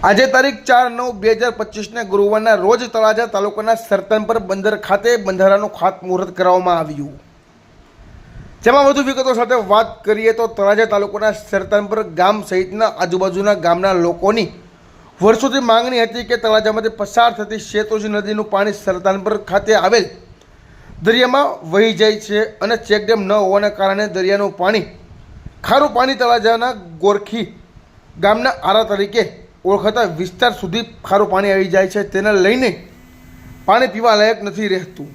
આજે તારીખ ચાર નવ બે હજાર પચીસના ગુરુવારના રોજ તળાજા તાલુકાના સરતનપર બંદર ખાતે બંધારાનું ખાતમુહૂર્ત કરવામાં આવ્યું. જેમાં વધુ વિગતો સાથે વાત કરીએ તો તળાજા તાલુકાના સરતનપર ગામ સહિતના આજુબાજુના ગામના લોકોની વર્ષોથી માંગણી હતી કે તળાજામાંથી પસાર થતી શેતોજી નદીનું પાણી સરતાનપર ખાતે આવેલ દરિયામાં વહી જાય છે અને ચેકડેમ ન હોવાના કારણે દરિયાનું પાણી ખારું પાણી તળાજાના ગોરખી ગામના આરા તરીકે ઓળખાતા વિસ્તાર સુધી ખારું પાણી આવી જાય છે. તેને લઈને પાણી પીવા લાયક નથી રહેતું.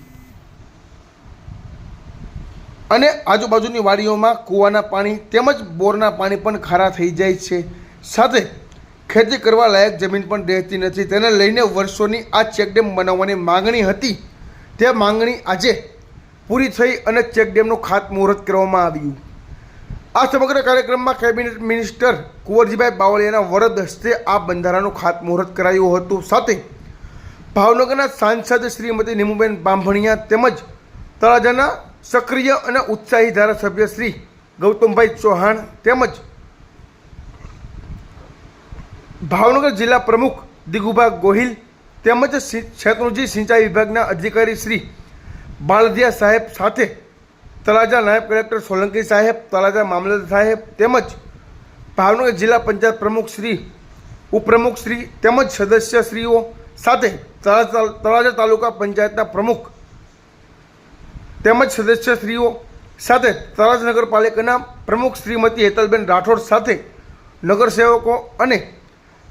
અને આજુબાજુની વાડીઓમાં કૂવાના પાણી તેમજ બોરના પાણી પણ ખારા થઈ જાય છે. સાથે ખેતી કરવા લાયક જમીન પણ રહેતી નથી. તેને લઈને વર્ષોની આ ચેકડેમ બનાવવાની માંગણી હતી. તે માંગણી આજે પૂરી થઈ અને ચેકડેમનું ખાતમુહૂર્ત કરવામાં આવ્યું. આ સમગ્ર કાર્યક્રમમાં કેબિનેટ મિનિસ્ટર કુંવરજીભાઈ બાવળિયાના વરદ હસ્તે આ બંધારાનું ખાતમુહૂર્ત કરાયું હતું. સાથે ભાવનગરના સાંસદ શ્રીમતી નીમુબેન બાંભણિયા તેમજ તળાજાના સક્રિય અને ઉત્સાહી ધારાસભ્ય શ્રી ગૌતમભાઈ ચૌહાણ તેમજ ભાવનગર જિલ્લા પ્રમુખ દિગુભા ગોહિલ તેમજ શેત્રુંજી સિંચાઈ વિભાગના અધિકારી શ્રી બાળદિયા સાહેબ સાથે તળાજા નાયબ કલેક્ટર સોલંકી સાહેબ, તળાજા મામલતદાર સાહેબ તેમજ ભાવનગર જિલ્લા પંચાયત પ્રમુખ શ્રી, ઉપપ્રમુખ શ્રી તેમજ સદસ્યશ્રીઓ સાથે તળાજા તાલુકા પંચાયતના પ્રમુખ તેમજ સદસ્યશ્રીઓ સાથે તળાજ નગરપાલિકાના પ્રમુખ શ્રીમતી હેતલબેન રાઠોડ સાથે નગરસેવકો અને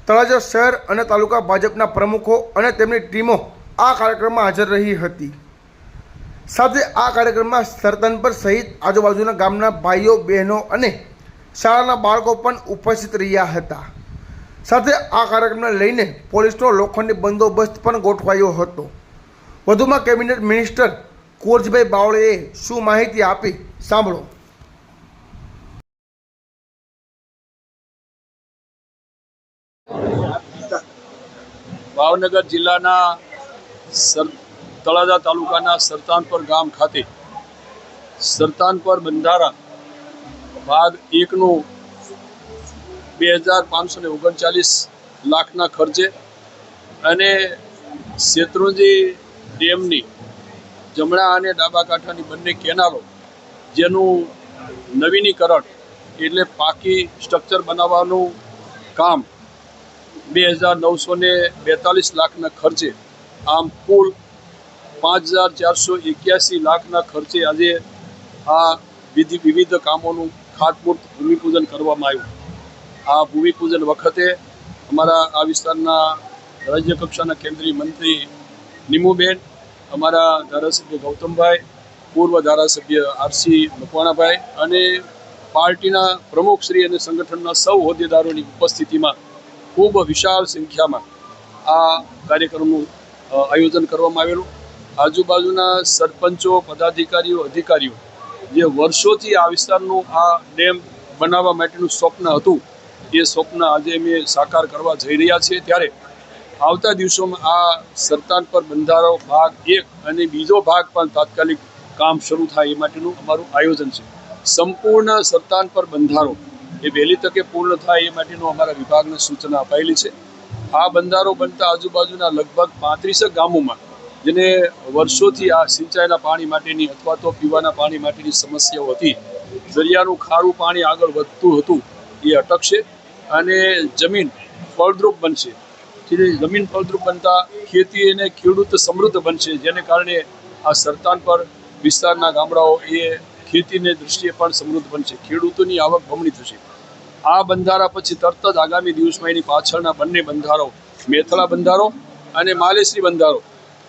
તળાજા શહેર અને તાલુકા ભાજપના પ્રમુખો અને તેમની ટીમો આ કાર્યક્રમમાં હાજર રહી હતી. સાથે આ કાર્યક્રમમાં સરતનપર સહિત આજુબાજુના ગામના ભાઈઓ, બહેનો અને શાળાના બાળકો પણ ઉપસ્થિત રહ્યા હતા. સાથે આ કાર્યક્રમને લઈને પોલીસનો લોખંડી બંદોબસ્ત પણ ગોઠવાયો હતો. વધુમાં કેબિનેટ મિનિસ્ટર કુંવરજીભાઈ બાવળેએ શું માહિતી આપી સાંભળો. ભાવનગર જિલ્લાના સર તળાજા તાલુકાના સરતાનપર ગામ ખાતે સરતાનપર બંધારા ભાગ એકનું બે હજાર પાંચસો ને ઓગણચાલીસ લાખના ખર્ચે અને શેત્રુંજી ડેમની જમણા અને ડાબા કાંઠાની બંને કેનાલો જેનું નવીનીકરણ એટલે પાકી સ્ટ્રક્ચર બનાવવાનું કામ બે હજાર નવસો ને બેતાલીસ લાખના ખર્ચે આમ કુલ પાંચ હજાર ચારસો એક્યાસી લાખના ખર્ચે આજે આ વિધિ વિવિધ કામોનું ખાતમુહૂર્ત ભૂમિપૂજન કરવામાં આવ્યું. આ ભૂમિપૂજન વખતે અમારા આ વિસ્તારના રાજ્ય કક્ષાના કેન્દ્રીય મંત્રી નિમુબેન, અમારા ધારાસભ્ય ગૌતમભાઈ, પૂર્વ ધારાસભ્ય આરસી મકવાણાભાઈ અને પાર્ટીના પ્રમુખશ્રી અને સંગઠનના સૌ હોદ્દેદારોની ઉપસ્થિતિમાં ખૂબ વિશાળ સંખ્યામાં આ કાર્યક્રમનું આયોજન કરવામાં આવેલું. આજુબાજુના સરપંચો, પદાધિકારીઓ, અધિકારીઓ, જે વર્ષોથી આ વિસ્તારનું આ ડેમ બનાવવા માટેનું સ્વપ્ન હતું, એ સ્વપ્ન આજે અમે સાકાર કરવા જઈ રહ્યા છીએ. ત્યારે આવતા દિવસોમાં આ સરતાન પર બંધારો ભાગ એક અને બીજો ભાગ પણ તાત્કાલિક કામ શરૂ થાય એ માટેનું અમારું આયોજન છે. સંપૂર્ણ સરતાન પર બંધારો એ વહેલી તકે પૂર્ણ થાય એ માટેનું અમારા વિભાગને સૂચના અપાયેલી છે. આ બંધારો બનતા આજુબાજુના લગભગ પાંત્રીસેક ગામોમાં જેને વર્ષોથી આ સિંચાઈના પાણી માટેની અથવા તો પીવાના પાણી માટેની સમસ્યાઓ હતી. દરિયાનું ખારું પાણી આગળ વધતું હતું, એ અટકશે અને જમીન ફળદ્રુપ બનશે. જમીન ફળદ્રુપ બનતા ખેતી અને ખેડૂત સમૃદ્ધ બનશે, જેને કારણે આ સરતાન પર વિસ્તારના ગામડાઓ એ ખેતીને દૃષ્ટિએ પણ સમૃદ્ધ બનશે. ખેડૂતોની આવક બમણી થશે. આ બંધારા પછી તરત જ આગામી દિવસમાં એની પાછળના બંને બંધારો, મેથલા બંધારો અને માલેશ્રી બંધારો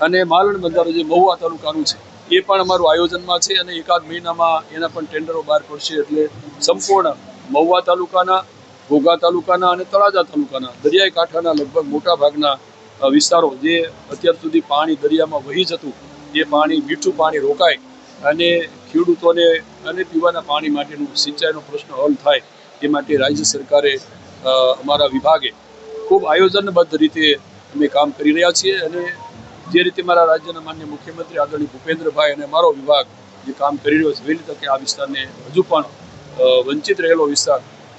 અને માલણ બંધારો જે મહુવા તાલુકાનું છે, એ પણ અમારું આયોજનમાં છે અને એકાદ મહિનામાં એના પણ ટેન્ડરો બહાર પડશે એટલે સંપૂર્ણ મહુવા તાલુકાના, ઘોઘા તાલુકાના અને તળાજા તાલુકાના દરિયાઈ કાંઠાના લગભગ મોટા ભાગના વિસ્તારો જે અત્યાર સુધી પાણી દરિયામાં વહી જતું, એ પાણી, મીઠું પાણી રોકાય અને ખેડૂતોને અને પીવાના પાણી માટેનું સિંચાઈનો પ્રશ્ન હલ થાય, એ માટે રાજ્ય સરકારે અમારા વિભાગે ખૂબ આયોજનબદ્ધ રીતે અમે કામ કરી રહ્યા છીએ અને જે રીતે મારા રાજ્યના માન્ય મુખ્યમંત્રી આદરણીય ભૂપેન્દ્રભાઈ અને મારો વિભાગ જે કામ કરી રહ્યો છે એવી રીતે કે આ વિસ્તારને હજુ પણ વંચિત રહેલો વિસ્તાર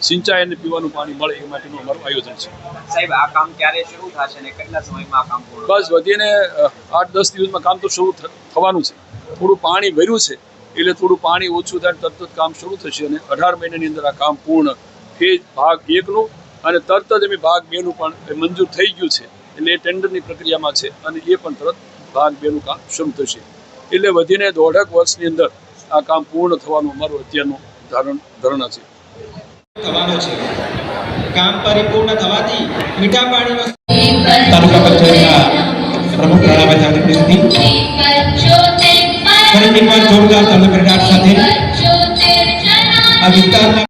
સિંચાઈ અને પીવાનું પાણી મળે એ માટેનું અમારું આયોજન છે. સાહેબ આ કામ ક્યારે શરૂ થશે અને કેટલા સમયમાં આ કામ પૂર્ણ બસ વધીને આઠ દસ દિવસમાં કામ તો શરૂ થવાનું છે. થોડું પાણી ભર્યું છે એટલે થોડું પાણી ઓછું થાય તરત જ કામ શરૂ થશે અને અઢાર મહિનાની અંદર આ કામ પૂર્ણ. ફેઝ ભાગ એકનું અને તરત જ એમ ભાગ બેનું પણ મંજૂર થઈ ગયું છે. એટલે એ ટેન્ડરની પ્રક્રિયામાં છે અને એ પણ તરત ભાગ બેનું કામ શરૂ થશે. એટલે વધીને દોઢક વર્ષની અંદર આ કામ પૂર્ણ થવાનું અમારું અત્યારનું ધારણ ધારણા છે. થવાનો છે. કામ પરિપૂર્ણ થવાથી મીઠા પાણીનો તાલુકા પંચાયતના પ્રમુખ રાણાભાઈ સાહેબની પ્રેસથી એકવાર જોરદાર તાલુકા સાથે. આ વિસ્તારના